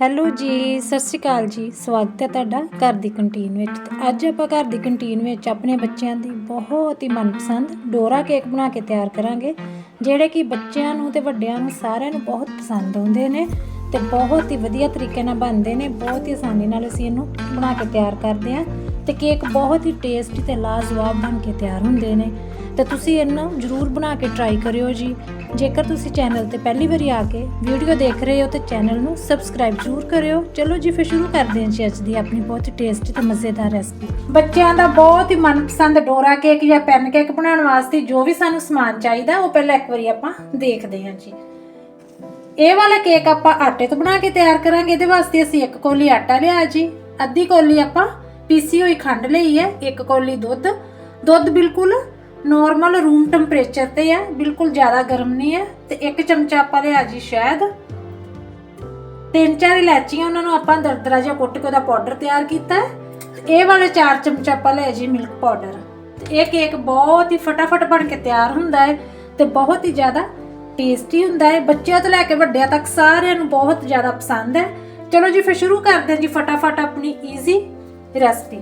Hello ਜੀ, ਸਤਿ ਸ਼੍ਰੀ ਅਕਾਲ ਜੀ। ਸਵਾਗਤ ਹੈ ਤੁਹਾਡਾ ਘਰ ਦੀ ਕੰਟੀਨ ਵਿੱਚ। ਤੇ ਅੱਜ ਆਪਾਂ ਘਰ ਦੀ ਕੰਟੀਨ ਵਿੱਚ ਆਪਣੇ ਬੱਚਿਆਂ ਦੀ ਬਹੁਤ ਹੀ ਮਨਪਸੰਦ ਡੋਰਾ ਕੇਕ ਬਣਾ ਕੇ ਤਿਆਰ ਕਰਾਂਗੇ, ਜਿਹੜੇ ਕਿ ਬੱਚਿਆਂ ਨੂੰ ਤੇ ਵੱਡਿਆਂ ਨੂੰ ਸਾਰਿਆਂ ਨੂੰ ਬਹੁਤ ਪਸੰਦ ਆਉਂਦੇ ਨੇ ਤੇ ਬਹੁਤ ਹੀ ਵਧੀਆ ਤਰੀਕੇ ਨਾਲ ਬਣਦੇ ਨੇ। ਬਹੁਤ ਹੀ ਆਸਾਨੀ ਨਾਲ ਅਸੀਂ ਇਹਨੂੰ ਬਣਾ ਕੇ ਤਿਆਰ ਕਰਦੇ ਹਾਂ ਤੇ ਕੇਕ ਬਹੁਤ ਹੀ ਟੇਸਟੀ ਤੇ ਲਾਜਵਾਬ ਬਣ ਕੇ ਤਿਆਰ ਹੁੰਦੇ ਨੇ। ਤੇ ਤੁਸੀਂ ਇਹਨੂੰ ਜਰੂਰ ਬਣਾ ਕੇ ਟਰਾਈ ਕਰਿਓ ਜੀ। ਜੇਕਰ ਤੁਸੀਂ ਚੈਨਲ ਤੇ ਪਹਿਲੀ ਵਾਰੀ ਆ ਕੇ ਵੀਡੀਓ ਦੇਖ ਰਹੇ ਹੋ ਤੇ ਚੈਨਲ ਨੂੰ ਸਬਸਕ੍ਰਾਈਬ ਜਰੂਰ ਕਰਿਓ। ਚਲੋ ਜੀ, ਫਿਰ ਸ਼ੁਰੂ ਕਰਦੇ ਹਾਂ ਜੀ ਅੱਜ ਦੀ ਆਪਣੀ ਬਹੁਤ ਟੇਸਟੀ ਤੇ ਮਜ਼ੇਦਾਰ ਰੈਸਪੀ ਬੱਚਿਆਂ ਦਾ ਬਹੁਤ ਹੀ ਮਨਪਸੰਦ ਡੋਰਾ ਕੇਕ ਜਾਂ ਪੈਨ ਕੇਕ ਬਣਾਉਣ ਵਾਸਤੇ ਜੋ ਵੀ ਸਾਨੂੰ ਸਮਾਨ ਚਾਹੀਦਾ, ਉਹ ਪਹਿਲਾਂ ਇੱਕ ਵਾਰੀ ਆਪਾਂ ਦੇਖਦੇ ਹਾਂ ਜੀ। ਇਹ ਵਾਲਾ ਕੇਕ ਆਪਾਂ ਆਟੇ ਤੋਂ ਬਣਾ ਕੇ ਤਿਆਰ ਕਰਾਂਗੇ। ਇਹਦੇ ਵਾਸਤੇ ਅਸੀਂ ਇੱਕ ਕੋਲੀ ਆਟਾ ਲਿਆ ਜੀ। ਅੱਧੀ ਕੋਲੀ ਆਪਾਂ ਪੀਸੀ ਹੋਈ ਖੰਡ ਲਈ ਹੈ, ਇੱਕ ਕੋਲੀ ਦੁੱਧ। ਦੁੱਧ ਬਿਲਕੁਲ ਨਾਰਮਲ ਰੂਮ ਟੈਂਪਰੇਚਰ ਤੇ ਹੈ ਬਿਲਕੁਲ ਜ਼ਿਆਦਾ ਗਰਮ ਨਹੀਂ ਹੈ ਤੇ ਇੱਕ ਚਮਚਾ ਆਪਾਂ ਲਿਆ ਜੀ ਸ਼ਹਿਦ। ਤਿੰਨ ਚਾਰ ਇਲਾਚੀਆਂ ਉਹਨਾਂ ਨੂੰ ਆਪਾਂ ਦਰਦਰਾ ਜਿਹਾ ਕੁੱਟ ਕੇ ਉਹਦਾ ਪਾਊਡਰ ਤਿਆਰ ਕੀਤਾ। ਇਹ ਵਾਲੇ ਚਾਰ ਚਮਚਾ ਆਪਾਂ ਲਿਆ ਜੀ ਮਿਲਕ ਪਾਊਡਰ ਇਹ ਕੇਕ ਬਹੁਤ ਹੀ ਫਟਾਫਟ ਬਣ ਕੇ ਤਿਆਰ ਹੁੰਦਾ ਹੈ ਤੇ ਬਹੁਤ ਹੀ ਜ਼ਿਆਦਾ ਟੇਸਟੀ ਹੁੰਦਾ ਹੈ। ਬੱਚਿਆਂ ਤੋਂ ਲੈ ਕੇ ਵੱਡਿਆਂ ਤੱਕ ਸਾਰਿਆਂ ਨੂੰ ਬਹੁਤ ਜ਼ਿਆਦਾ ਪਸੰਦ ਹੈ। ਚਲੋ ਜੀ, ਫਿਰ ਸ਼ੁਰੂ ਕਰਦੇ ਹਾਂ ਜੀ ਫਟਾਫਟ ਆਪਣੀ ਈਜ਼ੀ ਰੈਸਪੀ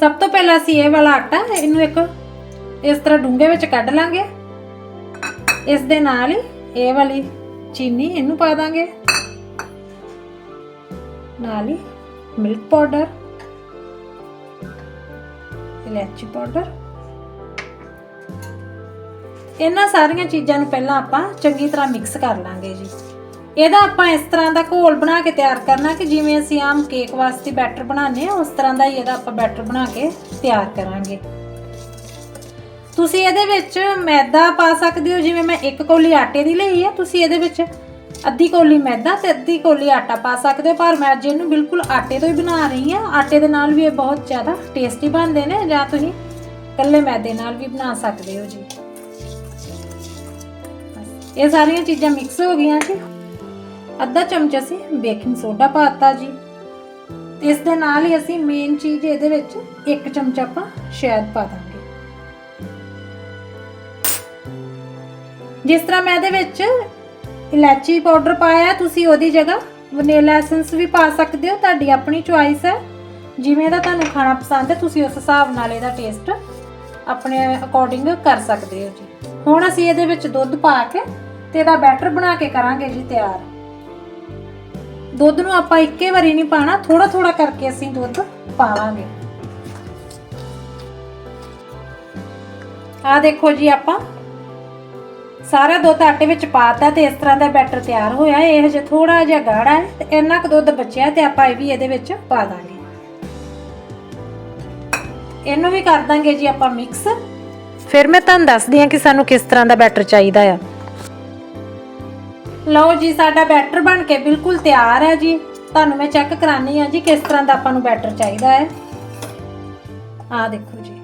ਸਭ ਤੋਂ ਪਹਿਲਾਂ ਅਸੀਂ ਇਹ ਵਾਲਾ ਆਟਾ, ਇਹਨੂੰ ਇੱਕ ਇਸ ਤਰ੍ਹਾਂ ਡੂੰਘੇ ਵਿੱਚ ਕੱਢ ਲਾਂਗੇ। ਇਸ ਦੇ ਨਾਲ ਹੀ ਇਹ ਵਾਲੀ ਚੀਨੀ ਇਹਨੂੰ ਪਾ ਦਾਂਗੇ। ਨਾਲ ਹੀ ਮਿਲਕ ਪਾਊਡਰ ਇਲਾਚੀ ਪਾਊਡਰ। ਇਹਨਾਂ ਸਾਰੀਆਂ ਚੀਜ਼ਾਂ ਨੂੰ ਪਹਿਲਾਂ ਆਪਾਂ ਚੰਗੀ ਤਰ੍ਹਾਂ ਮਿਕਸ ਕਰ ਲਾਂਗੇ ਜੀ। ਇਹਦਾ ਆਪਾਂ ਇਸ ਤਰ੍ਹਾਂ ਦਾ ਘੋਲ ਬਣਾ ਕੇ ਤਿਆਰ ਕਰਨਾ ਕਿ ਜਿਵੇਂ ਅਸੀਂ ਆਮ ਕੇਕ ਵਾਸਤੇ ਬੈਟਰ ਬਣਾਉਂਦੇ ਆ ਉਸ ਤਰ੍ਹਾਂ ਦਾ ਹੀ ਇਹਦਾ ਆਪਾਂ ਬੈਟਰ ਬਣਾ ਕੇ ਤਿਆਰ ਕਰਾਂਗੇ। ਤੁਸੀਂ ਇਹਦੇ ਵਿੱਚ ਮੈਦਾ ਪਾ ਸਕਦੇ ਹੋ, ਜਿਵੇਂ ਮੈਂ ਇੱਕ ਕੋਲੀ ਆਟੇ ਦੀ ਲਈ ਹੈ ਤੁਸੀਂ ਇਹਦੇ ਵਿੱਚ ਅੱਧੀ ਕੋਲੀ ਮੈਦਾ ਤੇ ਅੱਧੀ ਕੋਲੀ ਆਟਾ ਪਾ ਸਕਦੇ ਹੋ, ਪਰ ਮੈਂ ਅੱਜ ਇਹਨੂੰ ਬਿਲਕੁਲ ਆਟੇ ਤੋਂ ਹੀ ਬਣਾ ਰਹੀ ਹਾਂ ਆਟੇ ਦੇ ਨਾਲ ਵੀ ਇਹ ਬਹੁਤ ਜ਼ਿਆਦਾ ਟੇਸਟੀ ਬਣਦੇ ਨੇ, ਜਾਂ ਤੁਸੀਂ ਇਕੱਲੇ ਮੈਦੇ ਨਾਲ ਵੀ ਬਣਾ ਸਕਦੇ ਹੋ ਜੀ। ਇਹ ਸਾਰੀਆਂ ਚੀਜ਼ਾਂ ਮਿਕਸ ਹੋ ਗਈਆਂ ਜੀ। ਅੱਧਾ ਚਮਚ ਅਸੀਂ ਬੇਕਿੰਗ ਸੋਡਾ ਪਾਤਾ ਜੀ। ਇਸ ਦੇ ਨਾਲ ਹੀ ਅਸੀਂ ਮੇਨ ਚੀਜ਼ ਇਹਦੇ ਵਿੱਚ ਇੱਕ ਚਮਚ ਆਪਾਂ ਸ਼ਹਿਦ ਪਾ ਦਾਂਗੇ। ਜਿਸ ਤਰ੍ਹਾਂ ਮੈਂ ਇਹਦੇ ਵਿੱਚ ਇਲਾਚੀ ਪਾਊਡਰ ਪਾਇਆ ਤੁਸੀਂ ਉਹਦੀ ਜਗ੍ਹਾ ਵਨੀਲਾ ਐਸੈਂਸ ਵੀ ਪਾ ਸਕਦੇ ਹੋ। ਤੁਹਾਡੀ ਆਪਣੀ ਚੁਆਇਸ ਹੈ। ਜਿਵੇਂ ਦਾ ਤੁਹਾਨੂੰ ਖਾਣਾ ਪਸੰਦ ਹੈ, ਤੁਸੀਂ ਉਸ ਹਿਸਾਬ ਨਾਲ ਇਹਦਾ ਟੇਸਟ ਆਪਣੇ ਅਕੋਰਡਿੰਗ ਕਰ ਸਕਦੇ ਹੋ ਜੀ। ਹੁਣ ਅਸੀਂ ਇਹਦੇ ਵਿੱਚ ਦੁੱਧ ਪਾ ਕੇ ਤੇ ਇਹਦਾ ਬੈਟਰ ਬਣਾ ਕੇ ਕਰਾਂਗੇ ਜੀ ਤਿਆਰ। ਦੁੱਧ ਨੂੰ ਆਪਾਂ ਇੱਕੇ ਵਾਰੀ ਨਹੀਂ ਪਾਣਾ ਥੋੜਾ ਥੋੜਾ ਕਰਕੇ ਅਸੀਂ ਦੁੱਧ ਪਾਵਾਂਗੇ। ਆ ਦੇਖੋ ਜੀ ਆਪਾਂ ਸਾਰਾ ਦੁੱਧ ਆਟੇ ਵਿੱਚ ਪਾਤਾ ਤੇ ਇਸ ਤਰ੍ਹਾਂ ਦਾ ਬੈਟਰ ਤਿਆਰ ਹੋਇਆ। ਇਹ ਹਜੇ ਥੋੜਾ ਜਿਹਾ ਗਾੜਾ ਹੈ ਤੇ ਇੰਨਾ ਕੁ ਦੁੱਧ ਬਚਿਆ ਤੇ ਆਪਾਂ ਇਹ ਵੀ ਇਹਦੇ ਵਿੱਚ ਪਾ ਦਾਂਗੇ। ਇਹਨੂੰ ਵੀ ਕਰ ਦਾਂਗੇ ਜੀ ਆਪਾਂ ਮਿਕਸ। ਫਿਰ ਮੈਂ ਤੁਹਾਨੂੰ ਦੱਸਦੀ ਹਾਂ ਕਿ ਸਾਨੂੰ ਕਿਸ ਤਰ੍ਹਾਂ ਦਾ ਬੈਟਰ ਚਾਹੀਦਾ ਆ। ਲਓ ਜੀ, ਸਾਡਾ ਬੈਟਰ ਬਣ ਕੇ ਬਿਲਕੁਲ ਤਿਆਰ ਹੈ ਜੀ। ਤੁਹਾਨੂੰ ਮੈਂ ਚੈੱਕ ਕਰਾਨੀ ਆ ਜੀ ਕਿਸ ਤਰ੍ਹਾਂ ਦਾ ਆਪਾਂ ਨੂੰ ਬੈਟਰ ਚਾਹੀਦਾ ਹੈ। ਆਹ ਦੇਖੋ ਜੀ।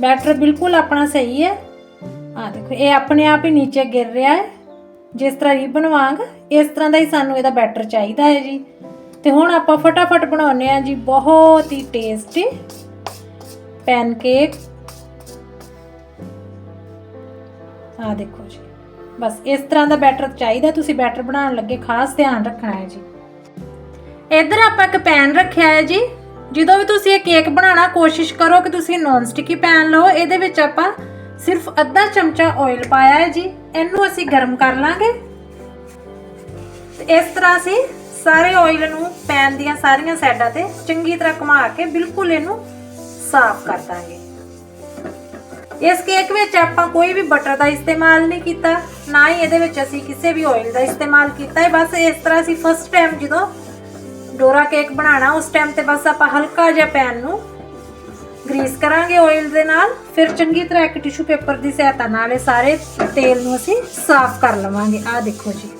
ਬੈਟਰ ਬਿਲਕੁਲ ਆਪਣਾ ਸਹੀ ਹੈ। ਆ ਦੇਖੋ, ਇਹ ਆਪਣੇ ਆਪ ਹੀ ਨੀਚੇ ਗਿਰ ਰਿਹਾ ਹੈ। ਜਿਸ ਤਰ੍ਹਾਂ ਰਿਬਨ ਵਾਂਗ ਇਸ ਤਰ੍ਹਾਂ ਦਾ ਹੀ ਸਾਨੂੰ ਇਹਦਾ ਬੈਟਰ ਚਾਹੀਦਾ ਹੈ ਜੀ। ਤੇ ਹੁਣ ਆਪਾਂ ਫਟਾਫਟ ਬਣਾਉਨੇ ਆ ਜੀ, ਬਹੁਤ ਹੀ ਟੇਸਟੀ ਪੈਨਕੇਕ ਆ ਦੇਖੋ ਜੀ, ਬਸ ਇਸ ਤਰ੍ਹਾਂ ਦਾ ਬੈਟਰ ਚਾਹੀਦਾ, ਤੁਸੀਂ ਬੈਟਰ ਬਣਾਉਣ ਲੱਗੇ, ਖਾਸ ਧਿਆਨ ਰੱਖਣਾ ਹੈ ਜੀ। ਇੱਧਰ ਆਪਾਂ ਇੱਕ ਪੈਨ ਰੱਖਿਆ ਹੈ ਜੀ, ਜਦੋਂ ਵੀ ਤੁਸੀਂ ਇਹ ਕੇਕ ਬਣਾਉਣਾ, ਕੋਸ਼ਿਸ਼ ਕਰੋ ਕਿ ਤੁਸੀਂ ਨੌਨ ਸਟਿਕੀ ਪੈਨ ਲਓ। ਇਹਦੇ ਵਿੱਚ ਆਪਾਂ ਸਿਰਫ ਅੱਧਾ ਚਮਚਾ ਆਇਲ ਪਾਇਆ ਹੈ ਜੀ, ਇਹਨੂੰ ਅਸੀਂ ਗਰਮ ਕਰ ਲਾਂਗੇ। ਤੇ ਇਸ ਤਰ੍ਹਾਂ ਅਸੀਂ ਸਾਰੇ ਆਇਲ ਨੂੰ ਪੈਨ ਦੀਆਂ ਸਾਰੀਆਂ ਸਾਈਡਾਂ ਤੇ ਚੰਗੀ ਤਰ੍ਹਾਂ ਘੁਮਾ ਕੇ ਬਿਲਕੁਲ ਇਹਨੂੰ ਸਾਫ਼ ਕਰ ਦਾਂਗੇ। ਇਸ ਕੇਕ ਵਿੱਚ ਆਪਾਂ ਕੋਈ ਵੀ ਬਟਰ ਦਾ ਇਸਤੇਮਾਲ ਨਹੀਂ ਕੀਤਾ, ਨਾ ਹੀ ਇਹਦੇ ਵਿੱਚ ਅਸੀਂ ਕਿਸੇ ਵੀ ਆਇਲ ਦਾ ਇਸਤੇਮਾਲ ਕੀਤਾ ਹੈ। ਬਸ ਇਸ ਤਰ੍ਹਾਂ ਅਸੀਂ ਫਸਟ ਟਾਈਮ ਜਦੋਂ ਡੋਰਾ ਕੇਕ ਬਣਾਉਣਾ, ਉਸ ਟਾਈਮ ਤੇ ਬਸ ਆਪਾਂ ਹਲਕਾ ਜਿਹਾ ਪੈਨ ਨੂੰ ਗਰੀਸ ਕਰਾਂਗੇ ਆਇਲ ਦੇ ਨਾਲ। ਫਿਰ ਚੰਗੀ ਤਰ੍ਹਾਂ ਇੱਕ ਟਿਸ਼ੂ ਪੇਪਰ ਦੀ ਸਹਾਇਤਾ ਨਾਲ ਇਹ ਸਾਰੇ ਤੇਲ ਨੂੰ ਅਸੀਂ ਸਾਫ਼ ਕਰ ਲਵਾਂਗੇ। ਆਹ ਦੇਖੋ ਜੀ।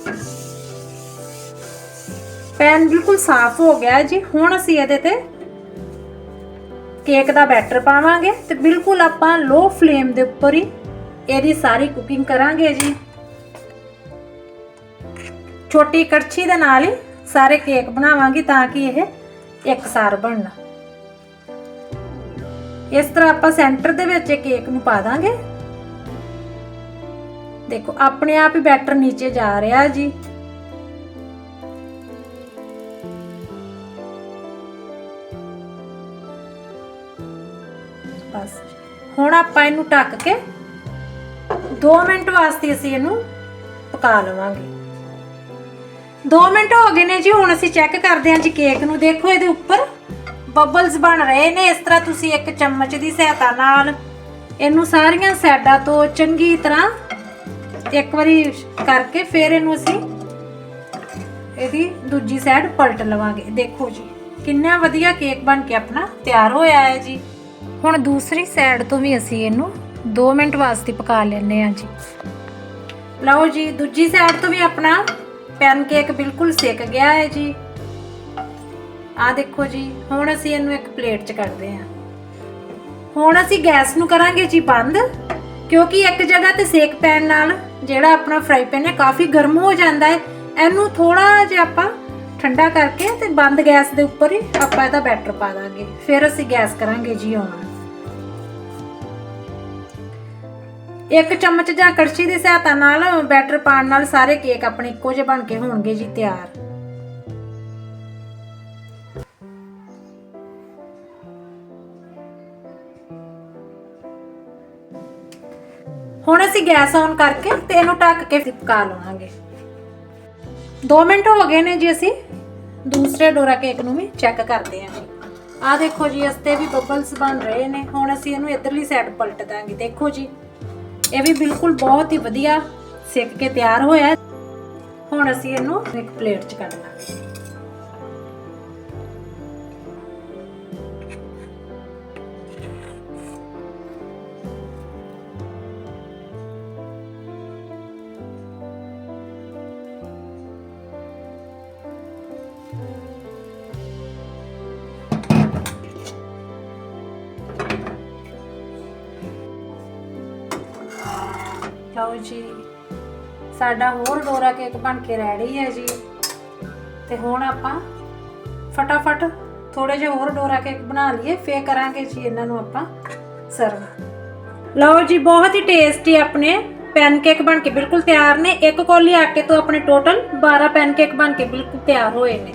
ਪੈਨ ਬਿਲਕੁਲ ਸਾਫ਼ ਹੋ ਗਿਆ ਜੀ। ਹੁਣ ਅਸੀਂ ਇਹਦੇ ਤੇ ਕੇਕ ਦਾ ਬੈਟਰ ਪਾਵਾਂਗੇ ਤੇ ਬਿਲਕੁਲ ਆਪਾਂ ਲੋ ਫਲੇਮ ਦੇ ਉੱਪਰ ਹੀ ਇਹਦੀ ਸਾਰੀ ਕੁਕਿੰਗ ਕਰਾਂਗੇ ਜੀ। ਛੋਟੀ ਕੜਛੀ ਦੇ ਨਾਲ ਹੀ ਸਾਰੇ ਕੇਕ ਬਣਾਵਾਂਗੇ ਤਾਂ ਕਿ ਇਹ ਇੱਕਸਾਰ ਬਣਨਾ। ਇਸ ਤਰ੍ਹਾਂ ਆਪਾਂ ਸੈਂਟਰ ਦੇ ਵਿੱਚ ਕੇਕ ਨੂੰ ਪਾ ਦਾਂਗੇ। ਦੇਖੋ, ਆਪਣੇ ਆਪ ਹੀ ਬੈਟਰ ਨੀਚੇ ਜਾ ਰਿਹਾ ਜੀ। ਬਸ। ਹੁਣ ਆਪਾਂ ਇਹਨੂੰ ਟੱਕ ਕੇ 2 ਮਿੰਟ ਵਾਸਤੇ ਅਸੀਂ ਇਹਨੂੰ ਪਕਾ ਲਵਾਂਗੇ। 2 ਮਿੰਟ ਹੋ ਗਏ ਨੇ ਜੀ, ਹੁਣ ਅਸੀਂ ਚੈੱਕ ਕਰਦੇ ਹਾਂ ਜੀ ਕੇਕ ਨੂੰ। ਦੇਖੋ ਇਹਦੇ ਉੱਪਰ ਬਬਲਸ ਬਣ ਰਹੇ ਨੇ, ਇਸ ਤਰ੍ਹਾਂ ਤੁਸੀਂ ਇੱਕ ਚਮਚ ਦੀ ਸਹਾਇਤਾ ਨਾਲ ਇਹਨੂੰ ਸਾਰੀਆਂ ਸਾਈਡਾਂ ਤੋਂ ਚੰਗੀ ਤਰ੍ਹਾਂ ਇੱਕ ਵਾਰੀ ਕਰਕੇ ਫਿਰ ਇਹਨੂੰ ਅਸੀਂ ਇਹਦੀ ਦੂਜੀ ਸਾਈਡ ਪਲਟ ਲਵਾਂਗੇ। ਦੇਖੋ ਜੀ, ਕਿੰਨਾ ਵਧੀਆ ਕੇਕ ਬਣ ਕੇ ਆਪਣਾ ਤਿਆਰ ਹੋਇਆ ਹੈ ਜੀ। ਹੁਣ ਦੂਸਰੀ ਸਾਈਡ ਤੋਂ ਵੀ ਅਸੀਂ ਇਹਨੂੰ 2 ਮਿੰਟ ਵਾਸਤੇ ਪਕਾ ਲੈਣੇ ਆ ਜੀ। ਲਓ ਜੀ, ਦੂਜੀ ਸਾਈਡ ਤੋਂ ਵੀ ਆਪਣਾ ਪੈਨ ਕੇਕ ਬਿਲਕੁਲ ਸੇਕ ਗਿਆ ਹੈ ਜੀ। ਆ ਦੇਖੋ ਜੀ, ਹੁਣ ਅਸੀਂ ਇਹਨੂੰ ਇੱਕ ਪਲੇਟ 'ਚ ਕੱਢਦੇ ਹਾਂ। ਹੁਣ ਅਸੀਂ ਗੈਸ ਨੂੰ ਕਰਾਂਗੇ ਜੀ ਬੰਦ, ਕਿਉਂਕਿ ਇੱਕ ਜਗ੍ਹਾ ਤੇ ਸੇਕ ਪੈਣ ਨਾਲ ਜਿਹੜਾ ਆਪਣਾ ਫਰਾਈ ਪੈਨ ਹੈ ਕਾਫੀ ਗਰਮ ਹੋ ਜਾਂਦਾ ਹੈ। ਇਹਨੂੰ ਥੋੜਾ ਜਿਹਾ ਆਪਾਂ ਠੰਡਾ ਕਰਕੇ ਤੇ ਬੰਦ ਗੈਸ ਦੇ ਉੱਪਰ ਹੀ ਆਪਾਂ ਇਹਦਾ ਬੈਟਰ ਪਾ ਦਾਂਗੇ। ਫਿਰ ਅਸੀਂ ਗੈਸ ਕਰਾਂਗੇ ਜੀ ਆਨ ਇੱਕ ਚਮਚ ਜਾਂ ਕੜਛੀ ਦੀ ਸਹਾਇਤਾ ਨਾਲ ਬੈਟਰ ਪਾਉਣ ਨਾਲ ਸਾਰੇ ਕੇਕ ਆਪਣੇ ਇੱਕੋ ਜਿਹੇ ਬਣ ਕੇ ਹੋਣਗੇ ਜੀ ਤਿਆਰ। ਹੁਣ ਅਸੀਂ ਗੈਸ ਔਨ ਕਰਕੇ ਤੇ ਇਹਨੂੰ ਢੱਕ ਕੇ ਪਕਾ ਲਵਾਂਗੇ। 2 ਮਿੰਟ ਹੋ ਗਏ ਨੇ ਜੀ ਅਸੀਂ। ਦੂਸਰੇ ਡੋਰਾ ਕੇਕ ਨੂੰ ਵੀ ਚੈੱਕ ਕਰਦੇ ਹਾਂ ਜੀ ਆਹ ਦੇਖੋ ਜੀ, ਇਸ ਤੇ ਵੀ ਬਬਲਸ ਬਣ ਰਹੇ ਨੇ। ਹੁਣ ਅਸੀਂ ਇਹਨੂੰ ਇਧਰਲੀ ਸਾਈਡ ਪਲਟ ਦਾਂਗੇ। ਦੇਖੋ ਜੀ, ਇਹ ਵੀ ਬਿਲਕੁਲ ਬਹੁਤ ਹੀ ਵਧੀਆ ਸਿੱਕ ਕੇ ਤਿਆਰ ਹੋਇਆ ਹੁਣ ਅਸੀਂ ਇਹਨੂੰ ਇੱਕ ਪਲੇਟ 'ਚ ਕੱਢ ਲਾਂਗੇ। ਲਓ ਜੀ। ਸਾਡਾ ਹੋਰ ਡੋਰਾ ਕੇਕ ਬਣ ਕੇ ਰੈਡੀ ਹੈ ਜੀ। ਤੇ ਹੁਣ ਆਪਾਂ ਫਟਾਫਟ ਥੋੜੇ ਜਿਹਾ ਹੋਰ ਡੋਰਾ ਕੇਕ ਬਣਾ ਲਈਏ, ਫੇਰ ਕਰਾਂਗੇ ਜੀ ਇਹਨਾਂ ਨੂੰ ਆਪਾਂ ਸਰਵ। ਲਓ ਜੀ, ਬਹੁਤ ਹੀ ਟੇਸਟੀ ਆਪਣੇ ਪੈਨਕੇਕ ਬਣ ਕੇ ਬਿਲਕੁਲ ਤਿਆਰ ਨੇ। ਇੱਕ ਕੌਲੀ ਆਟੇ ਤੋਂ ਆਪਣੇ ਟੋਟਲ 12 ਪੈਨਕੇਕ ਬਣ ਕੇ ਬਿਲਕੁਲ ਤਿਆਰ ਹੋਏ ਨੇ।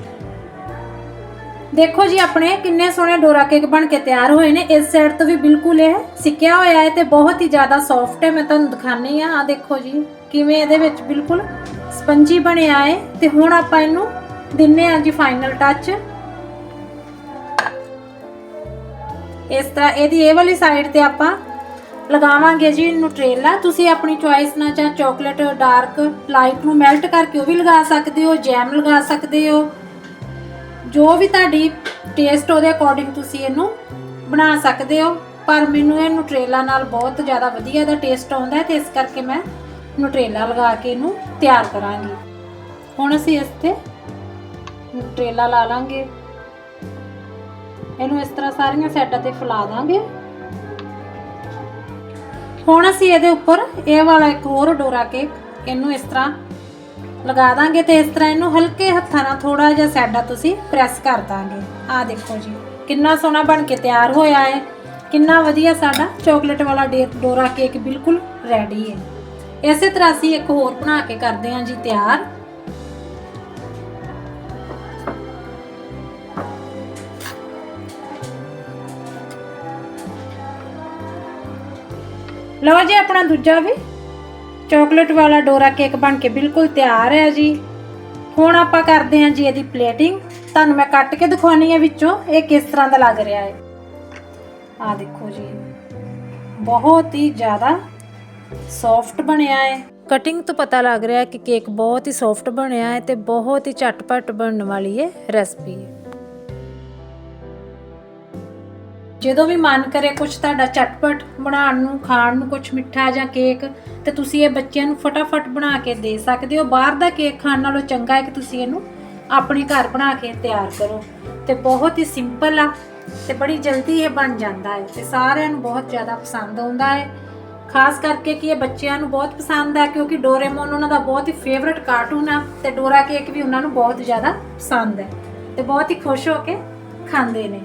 ਦੇਖੋ ਜੀ ਆਪਣੇ ਕਿੰਨੇ ਸੋਹਣੇ ਡੋਰਾ ਕੇਕ ਬਣ ਕੇ ਤਿਆਰ ਹੋਏ ਨੇ। ਇਸ ਸਾਈਡ ਤੋਂ ਵੀ ਬਿਲਕੁਲ ਇਹ ਸਿੱਕਿਆ ਹੋਇਆ ਹੈ ਤੇ ਬਹੁਤ ਹੀ ਜ਼ਿਆਦਾ ਸੌਫਟ ਹੈ। ਮੈਂ ਤੁਹਾਨੂੰ ਦਿਖਾਣੀ ਆ ਆ ਦੇਖੋ ਜੀ, ਕਿਵੇਂ ਇਹਦੇ ਵਿੱਚ ਬਿਲਕੁਲ ਸਪੰਜੀ ਬਣਿਆ ਹੈ ਤੇ ਹੁਣ ਆਪਾਂ ਇਹਨੂੰ ਦਿੰਨੇ ਆ ਜੀ ਫਾਈਨਲ ਟੱਚ ਇਸ ਤਰ੍ਹਾਂ ਇਹਦੀ ਇਹ ਵਾਲੀ ਸਾਈਡ ਤੇ ਆਪਾਂ ਲਗਾਵਾਂਗੇ ਜੀ ਨਿਊਟ੍ਰੇਲਾ ਤੁਸੀਂ ਆਪਣੀ ਚੁਆਇਸ ਨਾਲ ਜਾਂ ਚਾਕਲੇਟ ਡਾਰਕ ਲਾਈਟ ਨੂੰ ਮੈਲਟ ਕਰਕੇ ਉਹ ਵੀ ਲਗਾ ਸਕਦੇ ਹੋ ਜੈਮ ਲਗਾ ਸਕਦੇ ਹੋ। ਜੋ ਵੀ ਤੁਹਾਡੀ ਟੇਸਟ ਉਹਦੇ ਅਕੋਰਡਿੰਗ ਤੁਸੀਂ ਇਹਨੂੰ ਬਣਾ ਸਕਦੇ ਹੋ, ਪਰ ਮੈਨੂੰ ਇਹ ਨੂਟਰੇਲਾ ਨਾਲ ਬਹੁਤ ਜ਼ਿਆਦਾ ਵਧੀਆ ਇਹਦਾ ਟੇਸਟ ਆਉਂਦਾ ਹੈ ਤੇ ਇਸ ਕਰਕੇ ਮੈਂ ਨੂਟਰੇਲਾ ਲਗਾ ਕੇ ਇਹਨੂੰ ਤਿਆਰ ਕਰਾਂਗੀ। ਹੁਣ ਅਸੀਂ ਇਸ ਤੇ ਨੂਟਰੇਲਾ ਲਾ ਲਾਂਗੇ। ਇਹਨੂੰ ਇਸ ਤਰ੍ਹਾਂ ਸਾਰੀਆਂ ਸਾਈਡਾਂ ਤੇ ਫੈਲਾ ਦਾਂਗੇ। ਹੁਣ ਅਸੀਂ ਇਹਦੇ ਉੱਪਰ ਇਹ ਵਾਲਾ ਇੱਕ ਹੋਰ ਡੋਰਾ ਕੇਕ ਇਹਨੂੰ ਇਸ ਤਰ੍ਹਾਂ ਲਗਾ ਦਾਂਗੇ ਤੇ ਇਸ ਤਰ੍ਹਾਂ ਇਹਨੂੰ ਹਲਕੇ ਹੱਥਾਂ ਨਾਲ ਥੋੜਾ ਜਿਹਾ ਸਾਈਡਾਂ ਤੁਸੀਂ ਪ੍ਰੈਸ ਕਰ ਦਾਂਗੇ। ਆਹ ਦੇਖੋ ਜੀ, ਕਿੰਨਾ ਸੋਹਣਾ ਬਣ ਕੇ ਤਿਆਰ ਹੋਇਆ ਹੈ। ਕਿੰਨਾ ਵਧੀਆ ਸਾਡਾ ਚਾਕਲੇਟ ਵਾਲਾ ਡੋਰਾ ਕੇਕ ਬਿਲਕੁਲ ਰੈਡੀ ਹੈ। ਇਸੇ ਤਰ੍ਹਾਂ ਅਸੀਂ ਇੱਕ ਹੋਰ ਬਣਾ ਕੇ ਕਰਦੇ ਹਾਂ ਜੀ ਤਿਆਰ। ਲਓ ਜੀ, ਆਪਣਾ ਦੂਜਾ ਵੀ। ਚਾਕਲੇਟ ਵਾਲਾ ਡੋਰਾ ਕੇਕ ਬਣ ਕੇ ਬਿਲਕੁਲ ਤਿਆਰ ਹੈ ਜੀ। ਹੁਣ ਆਪਾਂ ਕਰਦੇ ਹਾਂ ਜੀ ਇਹਦੀ ਪਲੇਟਿੰਗ ਤੁਹਾਨੂੰ ਮੈਂ ਕੱਟ ਕੇ ਦਿਖਾਉਣੀ ਹੈ ਵਿੱਚੋਂ ਇਹ ਕਿਸ ਤਰ੍ਹਾਂ ਦਾ ਲੱਗ ਰਿਹਾ ਹੈ। ਆ ਦੇਖੋ ਜੀ, ਬਹੁਤ ਹੀ ਜ਼ਿਆਦਾ ਸੌਫਟ ਬਣਿਆ ਹੈ। ਕਟਿੰਗ ਤੋਂ ਪਤਾ ਲੱਗ ਰਿਹਾ ਹੈ ਕਿ ਕੇਕ ਬਹੁਤ ਹੀ ਸੌਫਟ ਬਣਿਆ ਹੈ ਤੇ ਬਹੁਤ ਹੀ ਝਟਪਟ ਬਣਨ ਵਾਲੀ ਹੈ ਰੈਸਪੀ ਹੈ। ਜਦੋਂ ਵੀ ਮਨ ਕਰੇ ਕੁਝ ਤੁਹਾਡਾ ਚਟਪਟ ਬਣਾਉਣ ਨੂੰ, ਖਾਣ ਨੂੰ ਕੁਝ ਮਿੱਠਾ ਜਾਂ ਕੇਕ, ਤੇ ਤੁਸੀਂ ਇਹ ਬੱਚਿਆਂ ਨੂੰ ਫਟਾਫਟ ਬਣਾ ਕੇ ਦੇ ਸਕਦੇ ਹੋ। ਬਾਹਰ ਦਾ ਕੇਕ ਖਾਣ ਨਾਲੋਂ ਚੰਗਾ ਹੈ ਕਿ ਤੁਸੀਂ ਇਹਨੂੰ ਆਪਣੇ ਘਰ ਬਣਾ ਕੇ ਤਿਆਰ ਕਰੋ। ਤੇ ਬਹੁਤ ਹੀ ਸਿੰਪਲ ਆ ਤੇ ਬੜੀ ਜਲਦੀ ਇਹ ਬਣ ਜਾਂਦਾ ਹੈ ਤੇ ਸਾਰਿਆਂ ਨੂੰ ਬਹੁਤ ਜ਼ਿਆਦਾ ਪਸੰਦ ਆਉਂਦਾ ਹੈ। ਖਾਸ ਕਰਕੇ ਕਿ ਇਹ ਬੱਚਿਆਂ ਨੂੰ ਬਹੁਤ ਪਸੰਦ ਆ ਕਿਉਂਕਿ ਡੋਰੇਮੋਨ ਉਹਨਾਂ ਦਾ ਬਹੁਤ ਹੀ ਫੇਵਰਿਟ ਕਾਰਟੂਨ ਆ ਤੇ ਡੋਰਾ ਕੇਕ ਵੀ ਉਹਨਾਂ ਨੂੰ ਬਹੁਤ ਜ਼ਿਆਦਾ ਪਸੰਦ ਹੈ ਤੇ ਬਹੁਤ ਹੀ ਖੁਸ਼ ਹੋ ਕੇ ਖਾਂਦੇ ਨੇ।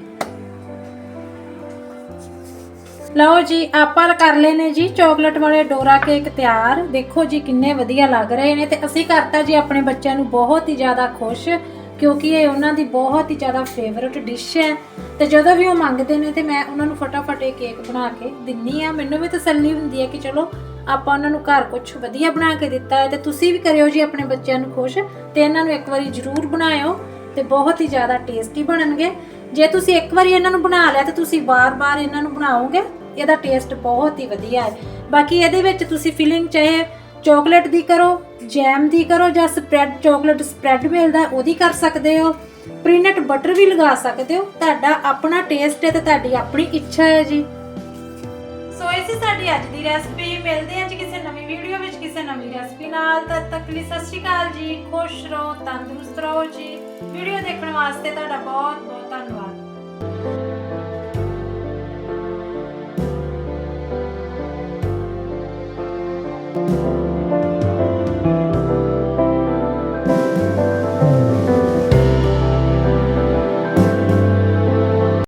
ਲਓ ਜੀ, ਆਪਾਂ ਕਰ ਲਏ ਨੇ ਜੀ ਚਾਕਲੇਟ ਵਾਲੇ ਡੋਰਾ ਕੇਕ ਤਿਆਰ। ਦੇਖੋ ਜੀ ਕਿੰਨੇ ਵਧੀਆ ਲੱਗ ਰਹੇ ਨੇ ਤੇ ਅਸੀਂ ਕਰਤਾ ਜੀ ਆਪਣੇ ਬੱਚਿਆਂ ਨੂੰ ਬਹੁਤ ਹੀ ਜ਼ਿਆਦਾ ਖੁਸ਼, ਕਿਉਂਕਿ ਇਹ ਉਹਨਾਂ ਦੀ ਬਹੁਤ ਹੀ ਜ਼ਿਆਦਾ ਫੇਵਰਿਟ ਡਿਸ਼ ਹੈ। ਤੇ ਜਦੋਂ ਵੀ ਉਹ ਮੰਗਦੇ ਨੇ ਤੇ ਮੈਂ ਉਹਨਾਂ ਨੂੰ ਫਟਾਫਟ ਇਹ ਕੇਕ ਬਣਾ ਕੇ ਦਿੰਨੀ ਆ। ਮੈਨੂੰ ਵੀ ਤਸੱਲੀ ਹੁੰਦੀ ਹੈ ਕਿ ਚਲੋ ਆਪਾਂ ਉਹਨਾਂ ਨੂੰ ਘਰ ਕੁਝ ਵਧੀਆ ਬਣਾ ਕੇ ਦਿੱਤਾ ਹੈ ਤੇ ਤੁਸੀਂ ਵੀ ਕਰਿਓ ਜੀ ਆਪਣੇ ਬੱਚਿਆਂ ਨੂੰ ਖੁਸ਼ ਤੇ ਇਹਨਾਂ ਨੂੰ ਇੱਕ ਵਾਰੀ ਜ਼ਰੂਰ ਬਣਾਇਓ ਤੇ ਬਹੁਤ ਹੀ ਜ਼ਿਆਦਾ ਟੇਸਟੀ ਬਣਨਗੇ। ਜੇ ਤੁਸੀਂ ਇੱਕ ਵਾਰੀ ਇਹਨਾਂ ਨੂੰ ਬਣਾ ਲਿਆ ਤੇ ਤੁਸੀਂ ਵਾਰ ਵਾਰ ਇਹਨਾਂ ਨੂੰ ਬਣਾਓਗੇ ਇਹਦਾ ਟੇਸਟ ਬਹੁਤ ਹੀ ਵਧੀਆ ਹੈ। ਬਾਕੀ ਇਹਦੇ ਵਿੱਚ ਤੁਸੀਂ ਫਿਲਿੰਗ ਚਾਹੇ ਚਾਕਲੇਟ ਦੀ ਕਰੋ ਜੈਮ ਦੀ ਕਰੋ ਜਾਂ ਸਪਰੈਡ ਚਾਕਲੇਟ ਸਪਰੈਡ ਮਿਲਦਾ ਉਹਦੀ ਕਰ ਸਕਦੇ ਹੋ। ਪ੍ਰੀਨਟ ਬਟਰ ਵੀ ਲਗਾ ਸਕਦੇ ਹੋ। ਤੁਹਾਡਾ ਆਪਣਾ ਟੇਸਟ ਹੈ ਤੇ ਤੁਹਾਡੀ ਆਪਣੀ ਇੱਛਾ ਹੈ ਜੀ। ਸੋ ਇਹ ਸੀ ਸਾਡੀ ਅੱਜ ਦੀ ਰੈਸਪੀ ਮਿਲਦੇ ਹਾਂ ਜੀ ਕਿਸੇ ਨਵੀਂ ਵੀਡੀਓ ਵਿੱਚ ਕਿਸੇ ਨਵੀਂ ਰੈਸਪੀ ਨਾਲ। ਤਦ ਤੱਕ ਲਈ ਸਤਿ ਸ਼੍ਰੀ ਅਕਾਲ ਜੀ। ਖੁਸ਼ ਰਹੋ, ਤੰਦਰੁਸਤ ਰਹੋ ਜੀ। ਵੀਡੀਓ ਦੇਖਣ ਵਾਸਤੇ ਤੁਹਾਡਾ ਬਹੁਤ ਬਹੁਤ ਧੰਨਵਾਦ।